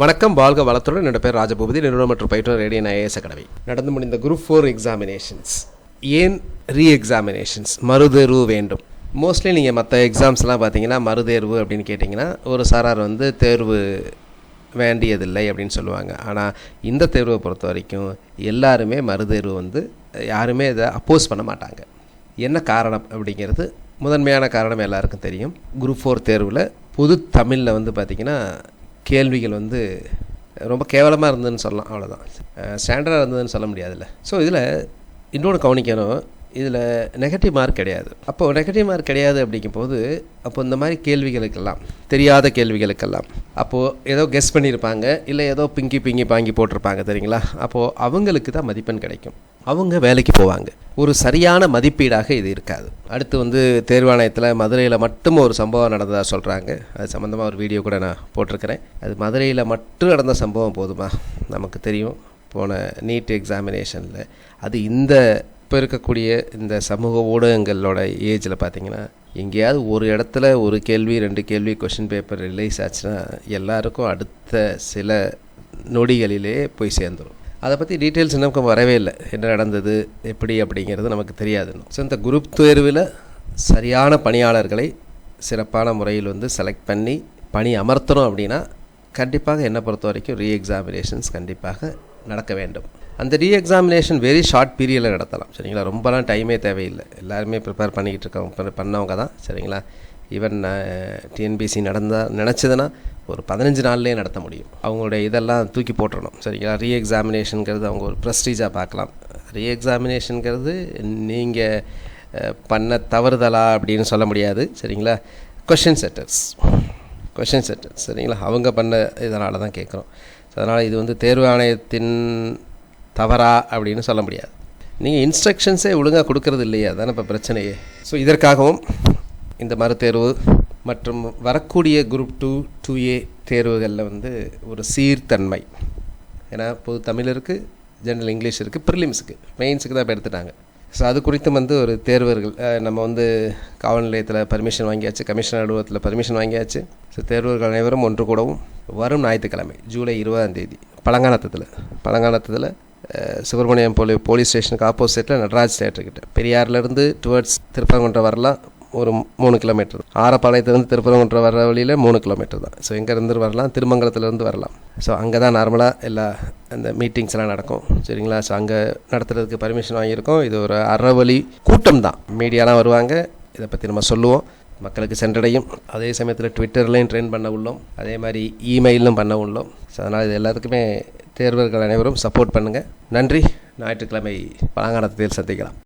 வணக்கம் வாழ்க வளத்துடன். என்னோட பேர் ராஜபூபதி. நிறுவனம் மற்றும் பயிற்றுனர் ரேடியன் ஐஏஎஸ் அகாடமி. நடந்து முடிந்த குரூப் ஃபோர் எக்ஸாமினேஷன்ஸ் ஏன் ரீ எக்ஸாமினேஷன்ஸ் மறுதேர்வு வேண்டும். மோஸ்ட்லி நீங்கள் மற்ற எக்ஸாம்ஸ்லாம் பார்த்தீங்கன்னா மறுதேர்வு அப்படின்னு கேட்டிங்கன்னா ஒரு சாரார் வந்து தேர்வு வேண்டியதில்லை அப்படின்னு சொல்லுவாங்க. ஆனால் இந்த தேர்வை பொறுத்த வரைக்கும் எல்லாருமே மறுதேர்வு வந்து யாருமே இதை அப்போஸ் பண்ண மாட்டாங்க. என்ன காரணம் அப்படிங்கிறது முதன்மையான காரணம் எல்லாருக்கும் தெரியும். குரூப் ஃபோர் தேர்வில் பொது தமிழில் வந்து பார்த்திங்கன்னா கேள்விகள் வந்து ரொம்ப கேவலமாக இருந்ததுன்னு சொல்லலாம் அவ்வளோதான் ஸ்டாண்டர்டாக இருந்ததுன்னு சொல்ல முடியாதுல்ல. ஸோ இதில் இன்னொன்று கவனிக்கணும். இதில் நெகட்டிவ் மார்க் கிடையாது. அப்போது நெகட்டிவ் மார்க் கிடையாது அப்படிங்கும்போது அப்போ இந்த மாதிரி கேள்விகளுக்கெல்லாம் தெரியாத கேள்விகளுக்கெல்லாம் அப்போது ஏதோ கெஸ் பண்ணியிருப்பாங்க இல்லை ஏதோ பிங்கி பிங்கி பாங்கி போட்டிருப்பாங்க தெரியுங்களா? அப்போது அவங்களுக்கு தான் மதிப்பெண் கிடைக்கும். அவங்க வேலைக்கு போவாங்க. ஒரு சரியான மதிப்பீடாக இது இருக்காது. அடுத்து வந்து தேர்வாணையத்தில் மதுரையில் மட்டும் ஒரு சம்பவம் நடந்ததாக சொல்கிறாங்க அது சம்மந்தமாக ஒரு வீடியோ கூட நான் போட்டிருக்கிறேன். அது மதுரையில் மட்டும் நடந்த சம்பவம் போதுமா? நமக்கு தெரியும். போன நீட் எக்ஸாமினேஷனில் அது இந்த இப்போ இருக்கக்கூடிய இந்த சமூக ஊடகங்களோட ஏஜில் பார்த்தீங்கன்னா எங்கேயாவது ஒரு இடத்துல ஒரு கேள்வி ரெண்டு கேள்வி கொஷின் பேப்பர் ரிலீஸ் ஆச்சுன்னா எல்லாருக்கும் அடுத்த சில நொடிகளிலே போய் சேர்ந்துடும் அதை பற்றி டீட்டெயில்ஸ் நமக்கு வரவே இல்லை. என்ன நடந்தது எப்படி அப்படிங்கிறது நமக்கு தெரியாதுன்னு ஸோ இந்த குரூப் தேர்வில் சரியான பணியாளர்களை சிறப்பான முறையில் வந்து செலக்ட் பண்ணி பணி அமர்த்தணும் அப்படின்னா கண்டிப்பாக என்னை பொறுத்த வரைக்கும் ரீ எக்ஸாமினேஷன்ஸ் கண்டிப்பாக நடக்க வேண்டும். அந்த ரீ எக்ஸாமினேஷன் வெரி ஷார்ட் பீரியடில் நடத்தலாம். சரிங்களா? ரொம்பலாம் டைமே தேவையில்லை. எல்லாருமே ப்ரிப்பேர் பண்ணிக்கிட்டு இருக்கவங்க பண்ணவங்க தான். சரிங்களா? ஈவன் டிஎன்பிசி uh, நடந்தால் நினச்சதுன்னா ஒரு பதினஞ்சு நாள்லேயே நடத்த முடியும். அவங்களுடைய இதெல்லாம் தூக்கி போட்டுறணும். சரிங்களா? ரீ எக்ஸாமினேஷனுங்கிறது அவங்க ஒரு ப்ரெஸ்டீஜாக பார்க்கலாம். ரீ எக்ஸாமினேஷனுங்கிறது நீங்கள் uh, பண்ண தவறுதலா அப்படின்னு சொல்ல முடியாது. சரிங்களா? கொஷின் செட்டர்ஸ் கொஷின் செட்டர்ஸ் சரிங்களா? அவங்க பண்ண இதனால தான் கேட்குறோம். ஸோ அதனால் இது வந்து தேர்வு ஆணையத்தின் தவறா அப்படின்னு சொல்ல முடியாது. நீங்கள் இன்ஸ்ட்ரக்ஷன்ஸே ஒழுங்காக கொடுக்கறது இல்லையா அதான் இப்போ பிரச்சனையே. ஸோ இதற்காகவும் இந்த மறுதேர்வு மற்றும் வரக்கூடிய குரூப் டூ டூ ஏ தேர்வுகளில் வந்து ஒரு சீர்தன்மை. ஏன்னா பொது தமிழ் இருக்குது ஜென்ரல் இங்கிலீஷ் இருக்குது ப்ரிலிம்ஸுக்கு மெயின்ஸுக்கு தான் இப்போ எடுத்துட்டாங்க. ஸோ அது குறித்தும் வந்து ஒரு தேர்வர்கள் நம்ம வந்து காவல் நிலையத்தில் பர்மிஷன் வாங்கியாச்சு கமிஷன் அலுவலகத்தில் பர்மிஷன் வாங்கியாச்சு. ஸோ தேர்வர்கள் அனைவரும் ஒன்று கூடவும் வரும் ஞாயிற்றுக்கிழமை ஜூலை இருபதாம் தேதி பழங்காலத்தில் பழங்கானத்தத்தில் சுப்பிரமணியம் போலி போலீஸ் ஸ்டேஷனுக்கு ஆப்போசிட்டில் நடராஜ் தேட்டர்கிட்ட பெரியார்லேருந்து டுவர்ட்ஸ் திருப்பரங்குன்றம் வரலாம் ஒரு மூணு கிலோமீட்டர் ஆரப்பாளையத்துலேருந்து திருப்பரங்குன்றம் வர வழியில் மூணு கிலோமீட்டர் தான். ஸோ எங்கேருந்து வரலாம் திருமங்கலத்துலேருந்து வரலாம். ஸோ அங்கே தான் நார்மலாக எல்லா அந்த மீட்டிங்ஸ்லாம் நடக்கும். சரிங்களா? ஸோ அங்கே நடத்துறதுக்கு பர்மிஷன் வாங்கியிருக்கோம். இது ஒரு அறவழி கூட்டம் தான். மீடியாலாம் வருவாங்க. இதை பற்றி நம்ம சொல்லுவோம். மக்களுக்கு சென்றடையும். அதே சமயத்தில் ட்விட்டர்லேயும் ட்ரெயின் பண்ண உள்ளோம். அதே மாதிரி இமெயிலும் பண்ண உள்ளோம். ஸோ அதனால் இது எல்லாத்துக்குமே தேர்வர்கள் அனைவரும் சப்போர்ட் பண்ணுங்கள் நன்றி. ஞாயிற்றுக்கிழமை பழங்கானத்தில் சந்திக்கலாம்.